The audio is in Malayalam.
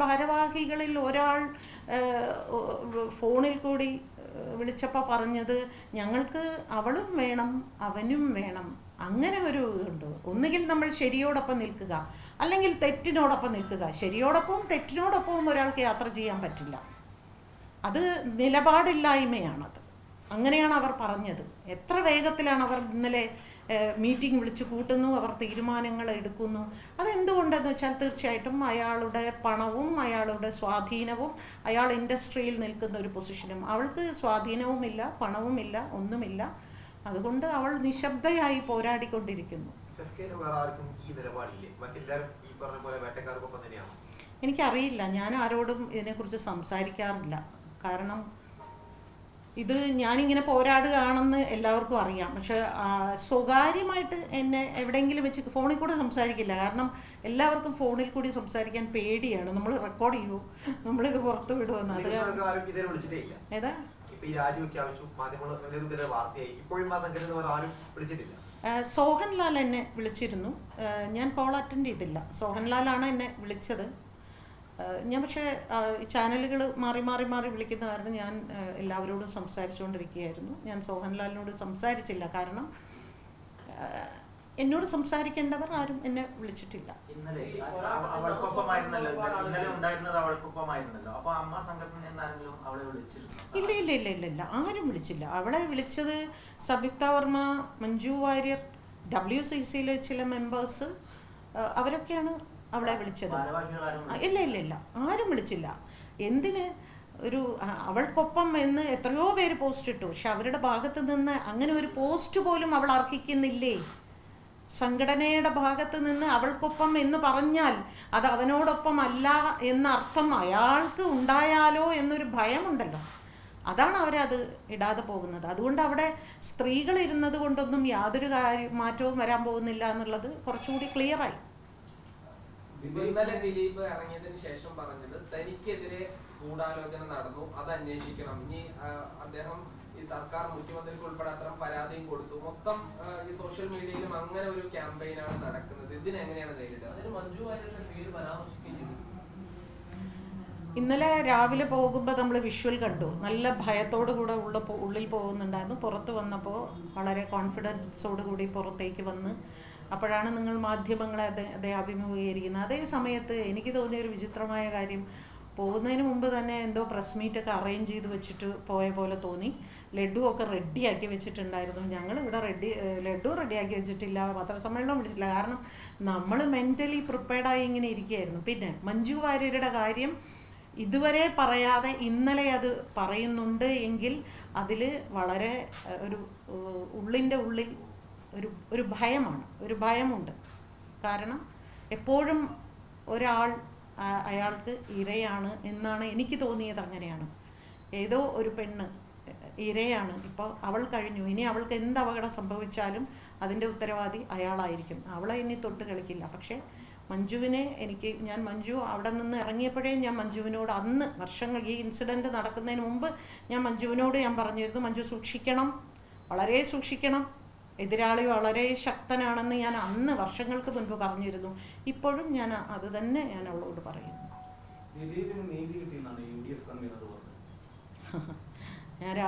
ഭാരവാഹികളിൽ ഒരാൾ ഫോണിൽ കൂടി വിളിച്ചപ്പോൾ പറഞ്ഞത് ഞങ്ങൾക്ക് അവളും വേണം അവനും വേണം. അങ്ങനെ ഒരു ഇതുണ്ട്. ഒന്നുകിൽ നമ്മൾ ശരിയോടൊപ്പം നിൽക്കുക അല്ലെങ്കിൽ തെറ്റിനോടൊപ്പം നിൽക്കുക. ശരിയോടൊപ്പവും തെറ്റിനോടൊപ്പവും ഒരാൾക്ക് യാത്ര ചെയ്യാൻ പറ്റില്ല. അത് നിലപാടില്ലായ്മയാണത്. അങ്ങനെയാണ് അവർ പറഞ്ഞത്. എത്ര വേഗത്തിലാണ് അവർ ഇന്നലെ മീറ്റിംഗ് വിളിച്ചു കൂട്ടുന്നു അവർ തീരുമാനങ്ങൾ എടുക്കുന്നു. അതെന്തുകൊണ്ടെന്ന് വെച്ചാൽ തീർച്ചയായിട്ടും അയാളുടെ പണവും അയാളുടെ സ്വാധീനവും അയാൾ ഇൻഡസ്ട്രിയിൽ നിൽക്കുന്ന ഒരു പൊസിഷനും. അവൾക്ക് സ്വാധീനവുമില്ല പണവുമില്ല ഒന്നുമില്ല. അതുകൊണ്ട് അവൾ നിശബ്ദയായി പോരാടിക്കൊണ്ടിരിക്കുന്നു. എനിക്കറിയില്ല. ഞാൻ ആരോടും ഇതിനെക്കുറിച്ച് സംസാരിക്കാറില്ല. കാരണം ഇത് ഞാനിങ്ങനെ പോരാടുകയാണെന്ന് എല്ലാവർക്കും അറിയാം. പക്ഷെ സ്വകാര്യമായിട്ട് എന്നെ എവിടെയെങ്കിലും വെച്ച് ഫോണിൽ കൂടെ സംസാരിക്കില്ല. കാരണം എല്ലാവർക്കും ഫോണിൽ കൂടി സംസാരിക്കാൻ പേടിയാണ്. നമ്മൾ റെക്കോർഡ് ചെയ്യുമോ നമ്മളിത് പുറത്ത് വിടുമെന്ന് അത് ഏതാ? സോഹൻലാൽ എന്നെ വിളിച്ചിരുന്നു. ഞാൻ കോൾ അറ്റൻഡ് ചെയ്തില്ല. സോഹൻലാലാണ് എന്നെ വിളിച്ചത്. ഞാൻ പക്ഷേ ചാനലുകൾ മാറി മാറി മാറി വിളിക്കുന്ന കാരണം ഞാൻ എല്ലാവരോടും സംസാരിച്ചുകൊണ്ടിരിക്കുകയായിരുന്നു. ഞാൻ സോഹൻലാലിനോട് സംസാരിച്ചില്ല. കാരണം എന്നോട് സംസാരിക്കേണ്ടവർ ആരും എന്നെ വിളിച്ചിട്ടില്ല. ഇല്ല ഇല്ല ഇല്ല ഇല്ല ഇല്ല. ആരും വിളിച്ചില്ല. അവളെ വിളിച്ചത് സംയുക്ത വർമ്മ മഞ്ജു വാര്യർ ഡബ്ല്യു സി സിയിലെ ചില മെമ്പേഴ്സ് അവരൊക്കെയാണ് അവളെ വിളിച്ചത്. ഇല്ല ഇല്ല ഇല്ല. ആരും വിളിച്ചില്ല. എന്തിന്? ഒരു അവൾക്കൊപ്പം എന്ന് എത്രയോ പേര് പോസ്റ്റ് ഇട്ടു. പക്ഷെ അവരുടെ ഭാഗത്ത് നിന്ന് അങ്ങനെ ഒരു പോസ്റ്റ് പോലും അവൾ അർഹിക്കുന്നില്ലേ? സംഘടനയുടെ ഭാഗത്ത് നിന്ന് അവൾക്കൊപ്പം എന്ന് പറഞ്ഞാൽ അത് അവനോടൊപ്പം അല്ല എന്ന അർത്ഥം അയാൾക്ക് ഉണ്ടായാലോ എന്നൊരു ഭയമുണ്ടല്ലോ. അതാണ് അവരത് ഇടാതെ പോകുന്നത്. അതുകൊണ്ട് അവിടെ സ്ത്രീകൾ ഇരുന്നത് കൊണ്ടൊന്നും യാതൊരു കാര്യം മാറ്റവും വരാൻ പോകുന്നില്ല എന്നുള്ളത് കുറച്ചുകൂടി ക്ലിയറായി ഇന്നലെ ദിലീപ് ഇറങ്ങിയതിന് ശേഷം പറഞ്ഞത് തനിക്കെതിരെ ഗൂഢാലോചന നടന്നു അത് അന്വേഷിക്കണം. ഇനി അദ്ദേഹം ഈ സർക്കാർ മുഖ്യമന്ത്രിക്ക് ഉൾപ്പെടെ അത്തരം പരാതിയും കൊടുത്തു. മൊത്തം ഈ സോഷ്യൽ മീഡിയയിലും അങ്ങനെ ഒരു ക്യാമ്പയിനാണ് നടക്കുന്നത്. ഇതിനെങ്ങനെയാണ് നേരിടുക? അതിന് മഞ്ജു വാര്യരുടെ പേര് പരാമർശിക്കുകയും ചെയ്തു. ഇന്നലെ രാവിലെ പോകുമ്പോൾ നമ്മൾ വിഷ്വൽ കണ്ടു. നല്ല ഭയത്തോടു കൂടെ ഉള്ള ഉള്ളിൽ പോകുന്നുണ്ടായിരുന്നു. പുറത്ത് വന്നപ്പോൾ വളരെ കോൺഫിഡൻസോടു കൂടി പുറത്തേക്ക് വന്ന് അപ്പോഴാണ് നിങ്ങൾ മാധ്യമങ്ങളെ അദ്ദേഹം അഭിമുഖീകരിക്കുന്നത്. അതേ സമയത്ത് എനിക്ക് തോന്നിയ ഒരു വിചിത്രമായ കാര്യം പോകുന്നതിന് മുമ്പ് തന്നെ എന്തോ പ്രസ് മീറ്റൊക്കെ അറേഞ്ച് ചെയ്ത് വെച്ചിട്ട് പോയ പോലെ തോന്നി. ലഡു ഒക്കെ റെഡിയാക്കി വെച്ചിട്ടുണ്ടായിരുന്നു. ഞങ്ങൾ ഇവിടെ റെഡി ലഡു റെഡിയാക്കി വെച്ചിട്ടില്ല. പത്രസമ്മേളനം വിളിച്ചില്ല. കാരണം നമ്മൾ മെന്റലി പ്രിപ്പയർഡായി ഇങ്ങനെ ഇരിക്കുകയായിരുന്നു. പിന്നെ മഞ്ജു വാര്യരുടെ കാര്യം ഇതുവരെ പറയാതെ ഇന്നലെ അത് പറയുന്നുണ്ട് എങ്കിൽ അതിൽ വളരെ ഒരു ഉള്ളിന്റെ ഉള്ളിൽ ഒരു ഒരു ഭയമാണ് ഒരു ഭയമുണ്ട്. കാരണം എപ്പോഴും ഒരാൾ അയാൾക്ക് ഇരയാണ് എന്നാണ് എനിക്ക് തോന്നിയത് അങ്ങനെയാണ്. ഏതോ ഒരു പെണ്ണ് ഇരയാണ്. ഇപ്പോൾ അവൾ കഴിഞ്ഞു. ഇനി അവൾക്ക് എന്ത് അപകടം സംഭവിച്ചാലും അതിന്റെ ഉത്തരവാദി അയാളായിരിക്കും. അവളെ ഇനി തൊട്ട് കളിക്കില്ല. പക്ഷേ മഞ്ജുവിനെ എനിക്ക് ഞാൻ മഞ്ജു അവിടെ നിന്ന് ഇറങ്ങിയപ്പോഴേ ഞാൻ മഞ്ജുവിനോട് അന്ന് വർഷങ്ങൾ ഈ ഇൻസിഡന്റ് നടക്കുന്നതിന് മുമ്പ് ഞാൻ മഞ്ജുവിനോട് ഞാൻ പറഞ്ഞിരുന്നു മഞ്ജു സൂക്ഷിക്കണം വളരെ സൂക്ഷിക്കണം എതിരാളി വളരെ ശക്തനാണെന്ന് ഞാൻ അന്ന് വർഷങ്ങൾക്ക് മുൻപ് പറഞ്ഞിരുന്നു. ഇപ്പോഴും ഞാൻ അത് തന്നെ ഞാൻ അവളോട് പറയുന്നു. ഞാൻ